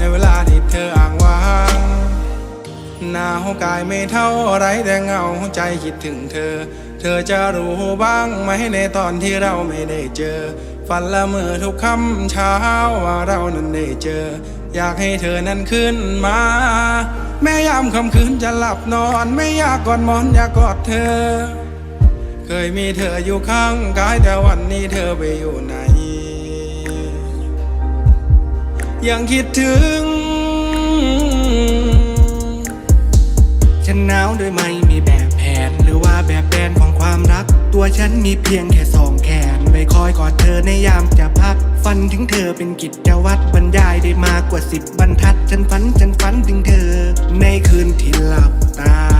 ในเวลาที่เธออ่างว้างหนาวกายไม่เท่าไรแต่เหงาใจคิดถึงเธอ เธอจะรู้บ้างไหมในตอนที่เราไม่ได้เจอ ฝันละเมอทุกคำเช้าว่าเรานั้นได้เจอ อยากให้เธอนั้นขึ้นมา แม้ยามค่ำคืนจะหลับนอน ไม่อยากกอดมอนอยากกอดเธอ เคยมีเธออยู่ข้างกายแต่วันนี้เธอไปอยู่ไหน ยังคิดถึง ฉันหนาวโดยไม่มีแบบแผน หรือว่าแบบแผนของความรัก ตัวฉันมีเพียงแค่สองแขนไว้คอยกอดเธอในยามจะพัก ฝันถึงเธอเป็นกิจวัตรบรรยายได้มากกว่าสิบบรรทัด ฉันฝันฉันฝันถึงเธอ ในคืนที่หลับตา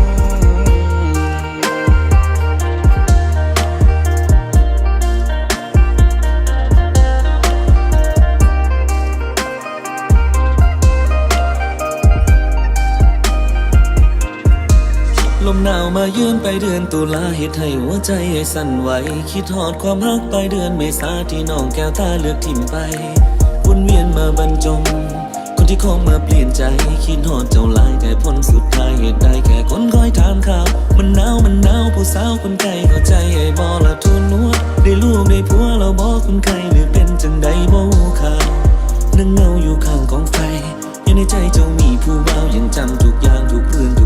ลมหนาวมายืนไปเดือนตุลาเหตุให้หัวใจสั่นไหว คิดหอดความรักไปเดือนเมษาที่น้องแก้วตาเลือกทิมไปวนเวียนมาบรรจง คนที่คงมาเปลี่ยนใจ คิดหอดเจ้าลายแต่ผลสุดท้ายเหตุใดแค่คนคอยถามข่าว มันหนาวมันหนาวผู้สาวคนไกลเข้าใจไอ้บอละทุนนัวได้ลูกได้ผัวเราบอกคนไกลหรือเป็นจังใดบ่ข่าวนั่งเงาอยู่ข้างกองไฟยังในใจเจ้ามีผู้บ่าวยังจำทุกอย่างทุกเรื่อง